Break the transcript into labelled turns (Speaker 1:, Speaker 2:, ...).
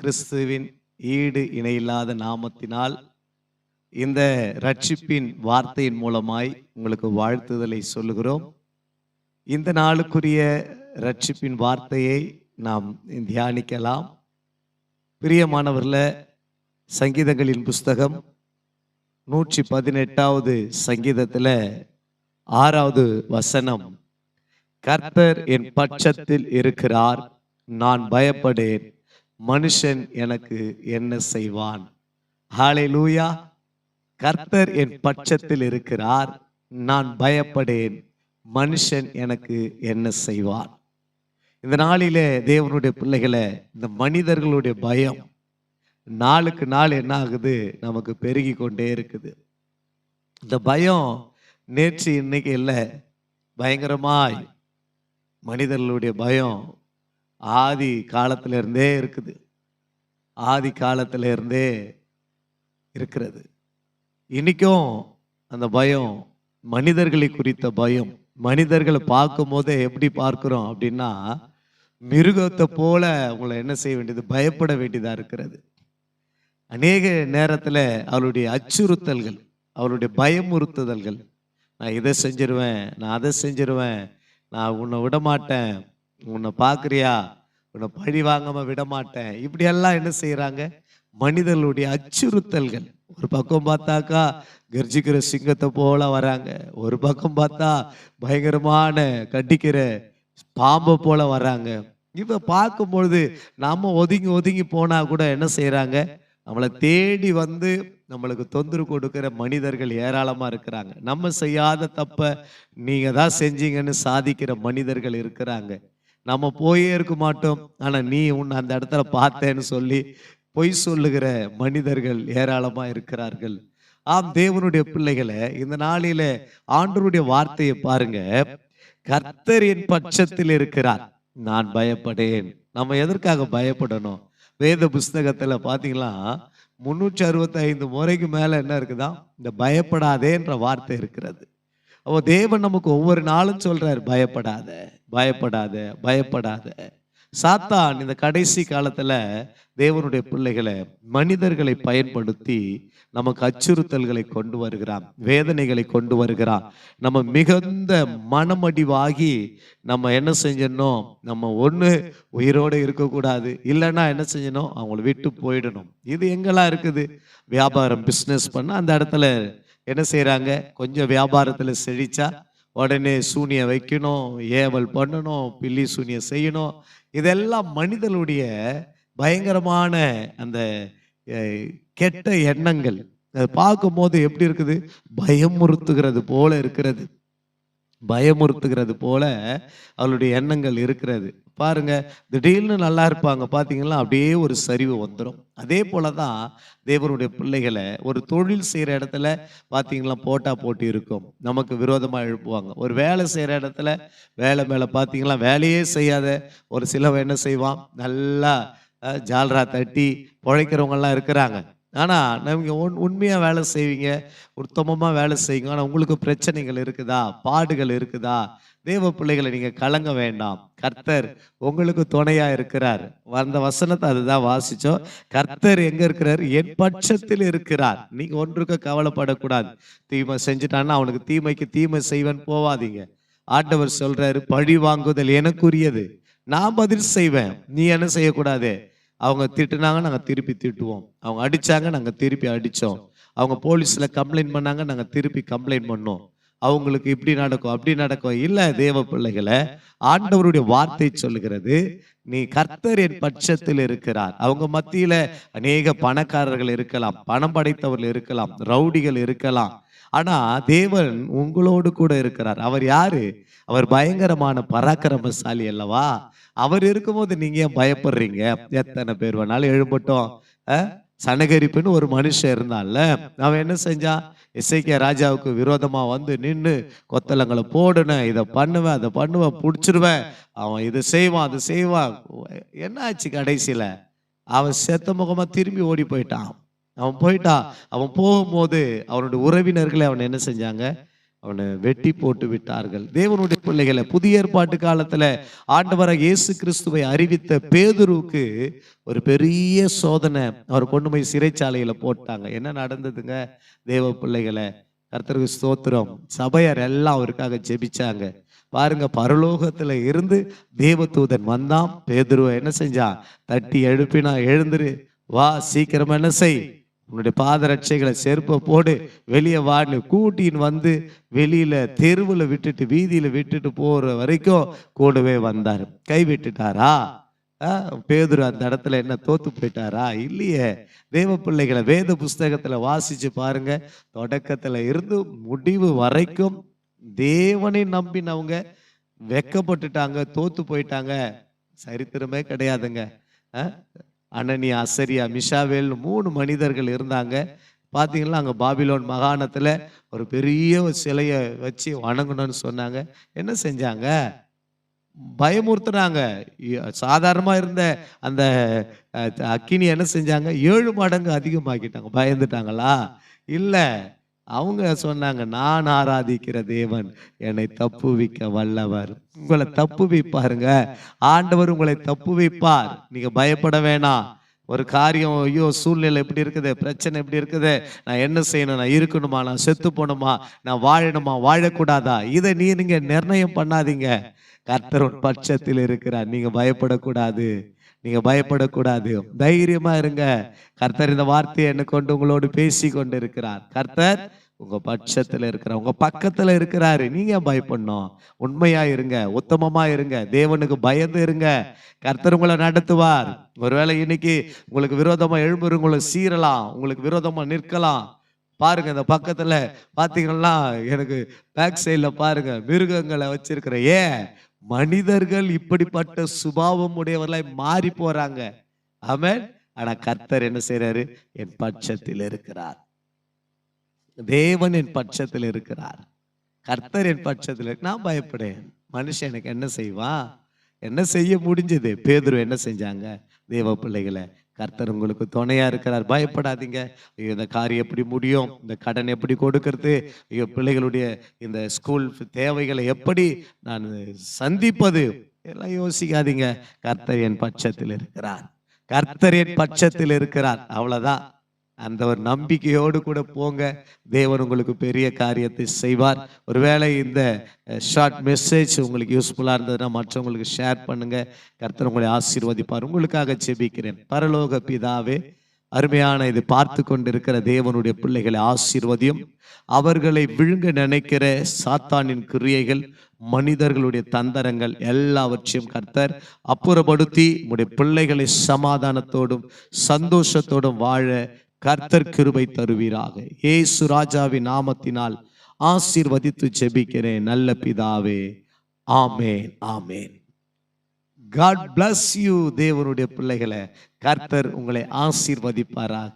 Speaker 1: கிறிஸ்துவின் ஈடு இணையில்லாத நாமத்தினால் இந்த ரட்சிப்பின் வார்த்தையின் மூலமாய் உங்களுக்கு வாழ்த்துதலை சொல்லுகிறோம். இந்த நாளுக்குரிய ரட்சிப்பின் வார்த்தையை நாம் தியானிக்கலாம். பிரியமானவர்ல சங்கீதங்களின் புஸ்தகம் நூற்றி பதினெட்டாவது சங்கீதத்தில் ஆறாவது வசனம் கர்த்தர் என் பட்சத்தில் இருக்கிறார் நான் பயப்படேன். மனுஷன் எனக்கு என்ன செய்வான்? ஹாலே லூயா கர்த்தர் என் பட்சத்தில் இருக்கிறார். நான் பயப்படேன். மனுஷன் எனக்கு என்ன செய்வான்? இந்த நாளிலே தேவனுடைய பிள்ளைகளை இந்த மனிதர்களுடைய பயம் நாளுக்கு நாள் என்ன ஆகுது? நமக்கு பெருகி கொண்டே இருக்குது. இந்த பயம் நேற்று இன்னைக்கு இல்லை. பயங்கரமாய். மனிதர்களுடைய பயம் ஆதி காலத்திலிருந்தே இருக்குது. ஆதி காலத்திலிருந்தே இருக்கிறது. இன்னைக்கும் அந்த பயம் மனிதர்களை குறித்த பயம் மனிதர்களை பார்க்கும்போதே எப்படி பார்க்குறோம் அப்படின்னா மிருகத்தை போல உங்களை என்ன செய்ய வேண்டியது? பயப்பட வேண்டியதாக இருக்கிறது. அநேக நேரத்தில் அவளுடைய அச்சுறுத்தல்கள் அவளுடைய பயமுறுத்துதல்கள் நான் இதை செஞ்சிருவேன் நான் அதை செஞ்சிருவேன் நான் உன்னை விட மாட்டேன் உன்னை பார்க்குறியா? உன்னை பழி வாங்காமல் விடமாட்டேன். இப்படியெல்லாம் என்ன செய்யறாங்க மனிதர்களுடைய அச்சுறுத்தல்கள். ஒரு பக்கம் பார்த்தாக்கா கர்ஜிக்கிற சிங்கத்தை போல வராங்க. ஒரு பக்கம் பார்த்தா பயங்கரமான கடிக்கிற பாம்பை போல வராங்க. இவ பார்க்கும் பொழுது ஒதுங்கி ஒதுங்கி போனா கூட என்ன செய்யறாங்க நம்மளை தேடி வந்து நம்மளுக்கு தொந்தரவு கொடுக்கிற மனிதர்கள் ஏராளமாக இருக்கிறாங்க. நம்ம செய்யாத தப்பை நீங்கள் தான் செஞ்சீங்கன்னு சாதிக்கிற மனிதர்கள் இருக்கிறாங்க. நம்ம போயே இருக்க மாட்டோம். ஆனா நீ உன்னை அந்த இடத்துல பார்த்தேன்னு சொல்லி பொய் சொல்லுகிற மனிதர்கள் ஏராளமா இருக்கிறார்கள். ஆம் தேவனுடைய பிள்ளைகளை இந்த நாளில ஆண்டருடைய வார்த்தையை பாருங்க. கர்த்தர் என் பட்சத்தில் இருக்கிறார். நான் பயப்படேன். நம்ம எதற்காக பயப்படணும்? வேத புஸ்தகத்துல பாத்தீங்களா? முன்னூற்றி அறுபத்தி ஐந்து முறைக்கு மேல என்ன இருக்குதான் இந்த பயப்படாதேன்ற வார்த்தை இருக்கிறது. அப்போ தேவன் நமக்கு ஒவ்வொரு நாளும் சொல்கிறார் பயப்படாத பயப்படாத பயப்படாத. சாத்தான் இந்த கடைசி காலத்தில் தேவனுடைய பிள்ளைகளை மனிதர்களை பயன்படுத்தி நமக்கு அச்சுறுத்தல்களை கொண்டு வருகிறான் வேதனைகளை கொண்டு வருகிறான். நம்ம மிகுந்த மனமடிவாகி நம்ம என்ன செஞ்சிடணும் நம்ம ஒன்று உயிரோடு இருக்கக்கூடாது. இல்லைன்னா என்ன செஞ்சணும் அவங்கள விட்டு போயிடணும். இது எங்கெல்லாம் இருக்குது? வியாபாரம் பிஸ்னஸ் பண்ண அந்த இடத்துல என்ன செய்கிறாங்க கொஞ்சம் வியாபாரத்தில் செழிச்சா உடனே சூனியை வைக்கணும் ஏவல் பண்ணணும் பில்லி சூனியை செய்யணும். இதெல்லாம் மனிதனுடைய பயங்கரமான அந்த கெட்ட எண்ணங்கள். அதை பார்க்கும்போது எப்படி இருக்குது? பயமுறுத்துகிறது போல இருக்கிறது. பயமுறுத்துகிறது போல அவளுடைய எண்ணங்கள் இருக்கிறது. பாருங்க திடீர்னு நல்லா இருப்பாங்க பாத்தீங்களா? அப்படியே ஒரு சரிவு வந்துடும் அதே போல தான் தேவனுடைய பிள்ளைகளை ஒரு தொழில் செய்கிற இடத்துல பார்த்தீங்களா போட்டா போட்டி இருக்கும். நமக்கு விரோதமாக எழுப்புவாங்க. ஒரு வேலை செய்கிற இடத்துல வேலை மேலே பார்த்தீங்களா வேலையே செய்யாத ஒரு சிலவன் என்ன செய்வான்? நல்லா ஜால்ரா தட்டி பிழைக்கிறவங்கெல்லாம் இருக்கிறாங்க. ஆனால் நீங்கள் உண் உண்மையாக வேலை செய்வீங்க உத்தமமாக வேலை செய்யுங்க. ஆனால் உங்களுக்கு பிரச்சனைகள் இருக்குதா? பாடுகள் இருக்குதா? தேவ பிள்ளைகளை நீங்கள் கலங்க வேண்டாம். கர்த்தர் உங்களுக்கு துணையாக இருக்கிறார். அந்த வசனத்தை அதுதான் வாசித்தோம் கர்த்தர் எங்கே இருக்கிறார்? என் பட்சத்தில் இருக்கிறார். நீங்கள் ஒன்றுக்கு கவலைப்படக்கூடாது. தீமை செஞ்சுட்டான்னா அவனுக்கு தீமைக்கு தீமை செய்வன் போவாதீங்க. ஆண்டவர் சொல்கிறாரு பழி வாங்குதல் எனக்குரியது. நான் பதில் செய்வேன். நீ என்ன செய்யக்கூடாது? அவங்க திட்டுனாங்க நாங்கள் திருப்பி திட்டுவோம். அவங்க அடிச்சாங்க நாங்கள் திருப்பி அடித்தோம் அவங்க போலீஸில் கம்ப்ளைண்ட் பண்ணாங்க நாங்கள் திருப்பி கம்ப்ளைண்ட் பண்ணோம். அவங்களுக்கு இப்படி நடக்கும் அப்படி நடக்கும். இல்லை தேவ பிள்ளைகளை ஆண்டவருடைய வார்த்தை சொல்லுகிறது நீ கர்த்தர் என் பட்சத்தில் இருக்கிறார். அவங்க மத்தியில் அநேக பணக்காரர்கள் இருக்கலாம் பணம் படைத்தவர்கள் இருக்கலாம் ரவுடிகள் இருக்கலாம். ஆனா தேவன் உங்களோடு கூட இருக்கிறார். அவர் யாரு? அவர் பயங்கரமான பராக்கிரமசாலி அல்லவா? அவர் இருக்கும்போது நீங்க ஏன் பயப்படுறீங்க? எத்தனை பேர் வேணாலும் எழும்பட்டும். சனகரிப்புன்னு ஒரு மனுஷன் இருந்தான்ல. அவன் என்ன செஞ்சான் இசைக்கிய ராஜாவுக்கு விரோதமா வந்து நின்று கொத்தலங்களை போடுனேன். இதை பண்ணுவேன் அதை பண்ணுவேன் பிடிச்சிருவேன். அவன் இதை செய்வான் அதை செய்வான். என்ன ஆச்சு கடைசியில? அவன் செத்த முகமா திரும்பி ஓடி போயிட்டான். அவன் போயிட்டான் அவன் போகும்போது அவனுடைய உறவினர்களை அவன் என்ன செஞ்சாங்க? அவனை வெட்டி போட்டு விட்டார்கள். தேவனுடைய பிள்ளைகளை புதிய ஏற்பாட்டு காலத்துல ஆண்டவராக இயேசு கிறிஸ்துவை அறிவித்த பேதுருவுக்கு ஒரு பெரிய சோதனை அவர் கொண்டு போய் சிறைச்சாலையில போட்டாங்க. என்ன நடந்ததுங்க? தேவ பிள்ளைகளை கர்த்தருக்கு ஸ்தோத்திரம். சபையார் எல்லாம் அவருக்காக ஜெபிச்சாங்க. பாருங்க பரலோகத்துல இருந்து தேவதூதன் வந்தான். பேதுருவை என்ன செஞ்சான்? தட்டி எழுப்பினா எழுந்துரு. வா சீக்கிரமா என்ன செய். உன்னுடைய பாதரட்சைகளை செருப்பை போடு வெளியே வான்னு கூட்டின்னு வந்து வெளியில தெருவில் விட்டுட்டு வீதியில விட்டுட்டு போற வரைக்கும் கூடவே வந்தார். கை விட்டுட்டாரா? ஆ, பேதுரு அந்த இடத்துல என்ன தோத்து போயிட்டாரா? இல்லையே. தேவ பிள்ளைகளை வேத புஸ்தகத்துல வாசிச்சு பாருங்க. தொடக்கத்துல இருந்து முடிவு வரைக்கும் தேவனை நம்பினவங்க வெக்கப்பட்டுட்டாங்க தோத்து போயிட்டாங்க. சரித்திரமே கிடையாதுங்க. அனனி அனனியா அசரியா மிஷாவேல் மூணு மனிதர்கள் இருந்தாங்க. பார்த்தீங்கன்னா அங்கே பாபிலோன் மகாணத்தில் ஒரு பெரிய சிலையை வச்சு வணங்கணும்னு சொன்னாங்க. என்ன செஞ்சாங்க? பயமுறுத்துனாங்க. சாதாரணமாக இருந்த அந்த அக்கினி என்ன செஞ்சாங்க? ஏழு மடங்கு அதிகமாக்கிட்டாங்க. பயந்துட்டாங்களா? இல்லை. அவங்க சொன்னாங்க நான் ஆராதிக்கிற தேவன் என்னை தப்புவிக்க வல்லவர். உங்களை தப்புவிப்பாருங்க. ஆண்டவர் உங்களை தப்புவிப்பார். நீங்க பயப்பட வேணாம். ஒரு காரியம் ஐயோ சூழ்நிலை எப்படி இருக்குது? பிரச்சனை எப்படி இருக்குது? நான் என்ன செய்யணும்? நான் இருக்கணுமா? நான் செத்து போகணுமா? நான் வாழணுமா? வாழக்கூடாதா? இதை நீ நீங்க நிர்ணயம் பண்ணாதீங்க. கர்த்தர் பட்சத்தில் இருக்கிறார். நீங்க பயப்படக்கூடாது. நீங்க பயப்படக்கூடாது. தைரியமா இருங்க. கர்த்தர் இந்த வார்த்தையை என்ன கொண்டு உங்களோடு பேசி கொண்டு இருக்கிறார் கர்த்தர் உங்க பட்சத்துல இருக்கிறார் உங்க பக்கத்துல இருக்கிறாரு. நீங்க பயப்படணும்? உண்மையா இருங்க. உத்தமமா இருங்க. தேவனுக்கு பயந்து இருங்க. கர்த்தர் உங்களை நடத்துவார். ஒருவேளை இன்னைக்கு உங்களுக்கு விரோதமா எழும்புற உங்களை சீரலாம் உங்களுக்கு விரோதமா நிற்கலாம். பாருங்க இந்த பக்கத்துல பாத்தீங்கன்னா எனக்கு பேக் சைட்ல பாருங்க மிருகங்களை வச்சிருக்கிற ஏன்? மனிதர்கள் இப்படிப்பட்ட சுபாவம் உடையவர்களாய் மாறி போறாங்க. ஆமென். ஆனா கர்த்தர் என்ன செய்யறாரு என் பட்சத்தில் இருக்கிறார். தேவன் என் பட்சத்தில் இருக்கிறார். கர்த்தர் என் பட்சத்தில் நான் பயப்படேன். மனுஷன் எனக்கு என்ன செய்வான்? என்ன செய்ய முடிஞ்சது? பேதுரு என்ன செஞ்சாங்க? தேவ பிள்ளைகளை கர்த்தர் உங்களுக்கு துணையா இருக்கிறார். பயப்படாதீங்க. ஐயோ இந்த காரியம் எப்படி முடியும்? இந்த கடன் எப்படி கொடுக்கறது? ஐயோ பிள்ளைகளுடைய இந்த ஸ்கூல் தேவைகளை எப்படி நான் சந்திப்பது? எல்லாம் யோசிக்காதீங்க. கர்த்தர் என் பட்சத்தில் இருக்கிறார். கர்த்தர் என் பட்சத்தில் இருக்கிறார். அவ்வளவுதான். அந்த ஒரு நம்பிக்கையோடு கூட போங்க. தேவன் உங்களுக்கு பெரிய காரியத்தை செய்வார். ஒருவேளை இந்த ஷார்ட் மெசேஜ் உங்களுக்கு யூஸ்ஃபுல்லாக இருந்ததுன்னா மற்றவங்களுக்கு ஷேர் பண்ணுங்கள் கர்த்தர் உங்களை ஆசீர்வதிப்பார். உங்களுக்காக ஜெபிக்கிறேன். பரலோக பிதாவே அருமையான இது பார்த்து கொண்டிருக்கிற தேவனுடைய பிள்ளைகளை ஆசீர்வதியும். அவர்களை விழுங்க நினைக்கிற சாத்தானின் கிரியைகள் மனிதர்களுடைய தந்தரங்கள் எல்லாவற்றையும் கர்த்தர் அப்புறப்படுத்தி உடைய பிள்ளைகளை சமாதானத்தோடும் சந்தோஷத்தோடும் வாழ கர்த்தர் கிருபை தருவீராக. ஏசு ராஜாவின் நாமத்தினால் ஆசீர்வதித்து ஜெபிக்கிறேன் நல்ல பிதாவே. ஆமேன் ஆமேன். காட் பிளஸ் யூ தேவனுடைய பிள்ளைகளை. கர்த்தர் உங்களை ஆசீர்வதிப்பாராக.